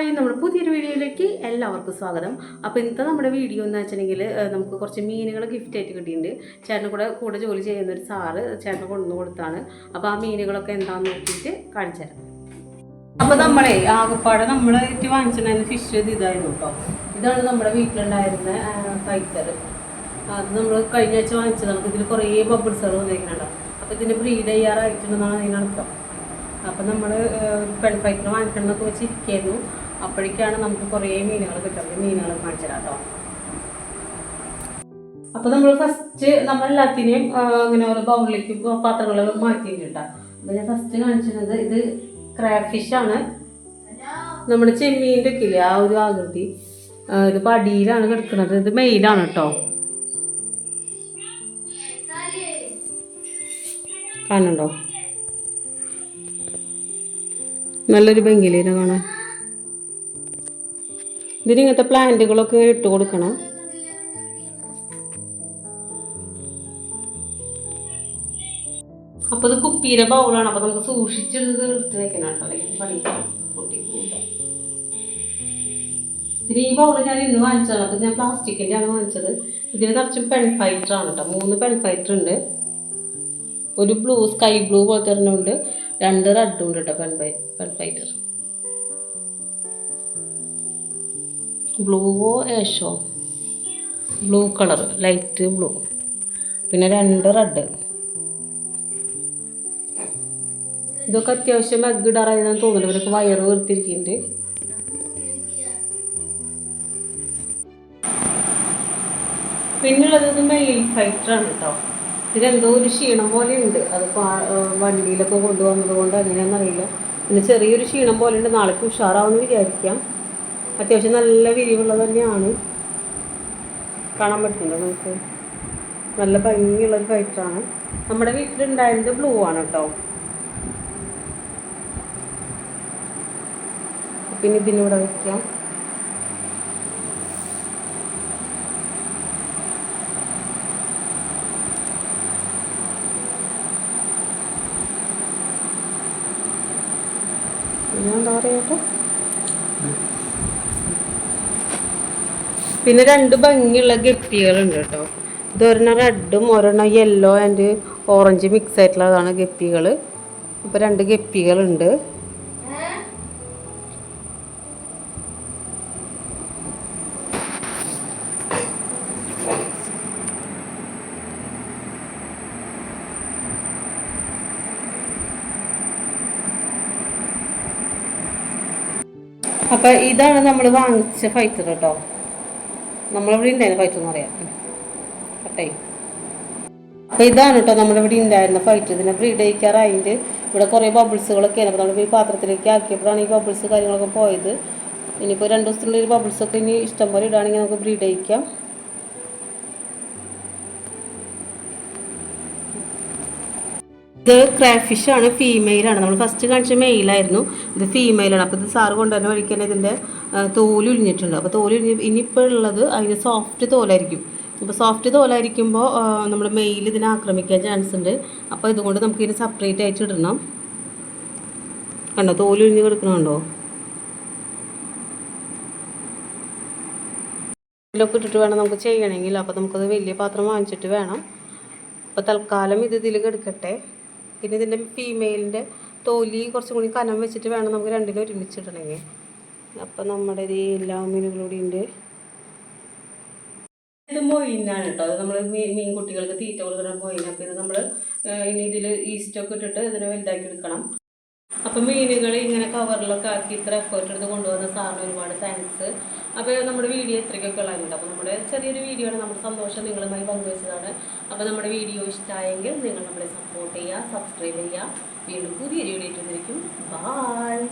Hi നമ്മുടെ പുതിയൊരു വീഡിയോയിലേക്ക് എല്ലാവർക്കും സ്വാഗതം. അപ്പോൾ ഇന്നത്തെ നമ്മുടെ വീഡിയോ എന്ന് വെച്ചിട്ടുണ്ടെങ്കിൽ നമുക്ക് കുറച്ച് മീനുകൾ ഗിഫ്റ്റ് ആയിട്ട് കിട്ടിയിട്ടുണ്ട്. ചേട്ടന് കൂടെ കൂടെ ജോലി ചെയ്യുന്ന ഒരു സാറ് ചേട്ടന് കൊണ്ടുവന്ന് കൊടുത്താണ്. അപ്പോൾ ആ മീനുകളൊക്കെ എന്താണെന്ന് നോക്കിയിട്ട് കാണിച്ചു തരാം. അപ്പോൾ നമ്മളെ ആകപ്പാടെ നമ്മളായിട്ട് വാങ്ങിച്ചിട്ടുണ്ടായിരുന്ന ഫിഷ് ഇത് ഇതായിരുന്നു കേട്ടോ ഇതാണ് നമ്മുടെ വീട്ടിലുണ്ടായിരുന്ന ഫൈറ്റർ അത് നമ്മൾ കഴിഞ്ഞ ആഴ്ച വാങ്ങിച്ചത് നമുക്ക് ഇതിൽ കുറേ ബബിൾസുകൾ വന്നിരിക്കുന്നുണ്ടോ അപ്പോൾ ഇതിന്റെ ബ്രീഡ് ചെയ്യാറായിട്ടുണ്ടെന്നാണ് അതിനർത്ഥം അപ്പം നമ്മൾ പെൺ ഫൈറ്റർ വാങ്ങിക്കണമെന്നൊക്കെ വെച്ചിരിക്കുന്നു അപ്പോഴേക്കാണ് നമുക്ക് കുറേ മീനുകൾ കിട്ടുന്നത് മീനുകൾ കാണിച്ചു കേട്ടോ നമ്മൾ ഫസ്റ്റ് നമ്മൾ എല്ലാത്തിനെയും അങ്ങനെ ഓരോ ബൗളിലേക്ക് മാറ്റി മാറ്റിയിട്ടാ അപ്പോൾ ഞാൻ ഫസ്റ്റ് കാണിച്ചിരുന്നത് ഇത് ക്രാഫിഷ് ആണ്. നമ്മുടെ ചെമ്മീന്റെ ഒക്കെ ഇല്ലേ ആ ഒരു ആകൃതി. ഇത് പടിയിലാണ് കിടക്കുന്നത്. ഇത് മെയിലാണ് കേട്ടോ കാണുന്നുണ്ടോ? നല്ലൊരു ഭംഗിയിലേനെ കാണാൻ. ഇതിന് ഇങ്ങനത്തെ പ്ലാന്റുകളൊക്കെ ഇങ്ങനെ ഇട്ട് കൊടുക്കണം. അപ്പൊ ഇത് കുപ്പിയിലെ ബൗളാണ്. അപ്പൊ നമുക്ക് സൂക്ഷിച്ചെടുത്ത് എടുത്ത് വെക്കണം കേട്ടോ. പണി ഇതിന് ഈ ബൗൾ ഞാൻ ഇന്ന് വാങ്ങിച്ചതാണ്. അപ്പൊ ഞാൻ പ്ലാസ്റ്റിക്കിന്റെ ആണ് വാങ്ങിച്ചത്. ഇതിന് നിറച്ചും പെൺ ഫൈറ്റർ ആണ് കേട്ടോ. മൂന്ന് പെൺ ഫൈറ്റർ ഉണ്ട്. ഒരു ബ്ലൂ സ്കൈ ബ്ലൂ പോലത്തെ ഉണ്ട്. രണ്ട് റെഡും ഉണ്ട് കേട്ടോ പെൺ പെൻ ഫൈറ്റർ ബ്ലൂവോ ഏഷോ? ബ്ലൂ കളർ ലൈറ്റ് ബ്ലൂ പിന്നെ രണ്ട് റെഡ് ഇതൊക്കെ അത്യാവശ്യം എഗ് ഇടാറായെന്ന് തോന്നുന്നു. ഇവരൊക്കെ വയറ് വീർത്തിരിക്കുന്നുണ്ട്. പിന്നുള്ളത് മെയിൽ ഫൈറ്റർ ആണ് കേട്ടോ ഇതെന്തോ ഒരു ക്ഷീണം പോലെ ഉണ്ട് അത് വണ്ടിയിലൊക്കെ കൊണ്ടുവന്നത് കൊണ്ട് അങ്ങനെയാണെന്നറിയില്ല പിന്നെ ചെറിയൊരു ക്ഷീണം പോലെ ഉണ്ട്. നാളേക്ക് ഉഷാറാവുമെന്ന് വിചാരിക്കാം. അത്യാവശ്യം നല്ല വിരിവുള്ളത് തന്നെയാണ്. കാണാൻ പറ്റുന്നുണ്ടോ നമുക്ക്? നല്ല ഭംഗിയുള്ളൊരു ഫൈറ്ററാണ് നമ്മുടെ വീട്ടിലുണ്ടായിരുന്നത് ബ്ലൂ ആണ് കേട്ടോ പിന്നെ ഇതിനൂടെ വയ്ക്കാം പിന്നെ എന്താ പറയട്ടെ പിന്നെ രണ്ട് ഭംഗിയുള്ള ഗപ്പികളുണ്ട് കേട്ടോ. ഇത് ഒരെണ്ണം റെഡും ഒരെണ്ണം യെല്ലോ ആൻഡ് ഓറഞ്ച് മിക്സ് ആയിട്ടുള്ളതാണ് ഗപ്പികൾ. അപ്പോൾ രണ്ട് ഗപ്പികളുണ്ട്. അപ്പോൾ ഇതാണ് നമ്മൾ വാങ്ങിച്ച ഫൈറ്റർ കേട്ടോ. നമ്മളിവിടെ ഉണ്ടായിരുന്ന ഫൈറ്റ് എന്ന് പറയാം. കട്ടേ അപ്പോൾ ഇതാണ് കേട്ടോ നമ്മുടെ ഇവിടെ ഉണ്ടായിരുന്ന ഫൈറ്റ് ഇതിനെ ബ്രീഡ് അയക്കാറായിട്ട് ഇവിടെ കുറേ ബബിൾസുകളൊക്കെ അപ്പോൾ നമ്മൾ ഈ പാത്രത്തിലേക്ക് ആക്കിയപ്പോഴാണ് ഈ ബബിൾസ് കാര്യങ്ങളൊക്കെ പോയത്. ഇനിയിപ്പോൾ രണ്ട് ദിവസത്തിനുള്ളിൽ ബബിൾസൊക്കെ ഇനി ഇഷ്ടം പോലെ ഇടുകയാണെങ്കിൽ നമുക്ക് ബ്രീഡ് അയക്കാം ഇത് ക്രാഫിഷ് ആണ് ഫീമെയിലാണ് നമ്മൾ ഫസ്റ്റ് കാണിച്ച മെയിലായിരുന്നു ഇത് ഫീമെയിലാണ് അപ്പോൾ ഇത് സാറ് കൊണ്ടുവരുന്ന വഴിക്ക് തന്നെ ഇതിന്റെ തോൽ ഉരിഞ്ഞിട്ടുണ്ട്. അപ്പോൾ തോൽ ഉരിഞ്ഞ് ഇനിയിപ്പോൾ ഉള്ളത് അതിന് സോഫ്റ്റ് തോലായിരിക്കും. അപ്പോൾ സോഫ്റ്റ് തോലായിരിക്കുമ്പോൾ നമ്മൾ മെയിൽ ഇതിനെ ആക്രമിക്കാൻ ചാൻസ് ഉണ്ട്. അപ്പോൾ ഇതുകൊണ്ട് നമുക്ക് ഇതിന് സെപ്പറേറ്റ് ആയിട്ട് ഇടണം. കണ്ടോ? തോലുലിഞ്ഞ് കിടക്കണുണ്ടോ ഇതിലൊക്കെ ഇട്ടിട്ട് വേണം നമുക്ക് ചെയ്യണമെങ്കിൽ. അപ്പോൾ നമുക്കത് വലിയ പാത്രം വാങ്ങിച്ചിട്ട് വേണം. അപ്പോൾ തൽക്കാലം ഇത് ഇതിൽ കെടുക്കട്ടെ. പിന്നെ ഇതിന്റെ ഫീമെയിലിന്റെ തോലി കുറച്ചും കൂടി കനം വെച്ചിട്ട് വേണം നമുക്ക് രണ്ടിനും ഒരുമിച്ചിടണമെങ്കിൽ അപ്പം നമ്മുടെ ഈ എല്ലാ കൂടി ഉണ്ട്. ഇത് മൊയിനാണ് കേട്ടോ. അത് നമ്മൾ മീൻ കുട്ടികൾക്ക് തീറ്റ കൊടുക്കുന്ന മൊയിൻ. അപ്പോൾ ഇത് നമ്മൾ ഇനി ഇതിൽ ഈസ്റ്റൊക്കെ ഇട്ടിട്ട് ഇതിനെ വലുതാക്കി എടുക്കണം. അപ്പം മീനുകൾ ഇങ്ങനെ കവറിലൊക്കെ ആക്കി ഇത്ര എഫേർട്ട് എടുത്ത് കൊണ്ടുവന്ന സാറിന് ഒരുപാട് താങ്ക്സ് അപ്പോൾ നമ്മുടെ വീഡിയോ ഇത്രയ്ക്കൊക്കെ ഉള്ളതുണ്ട് അപ്പോൾ നമ്മുടെ ചെറിയൊരു വീഡിയോ ആണ്. നമ്മുടെ സന്തോഷം നിങ്ങളുമായി പങ്കുവച്ചതാണ്. അപ്പോൾ നമ്മുടെ വീഡിയോ ഇഷ്ടമായെങ്കിൽ നിങ്ങൾ നമ്മളെ സപ്പോർട്ട് ചെയ്യുക സബ്സ്ക്രൈബ് ചെയ്യുക. വീണ്ടും പുതിയൊരു വീഡിയോ ഇട്ടിരിക്കും ബായ്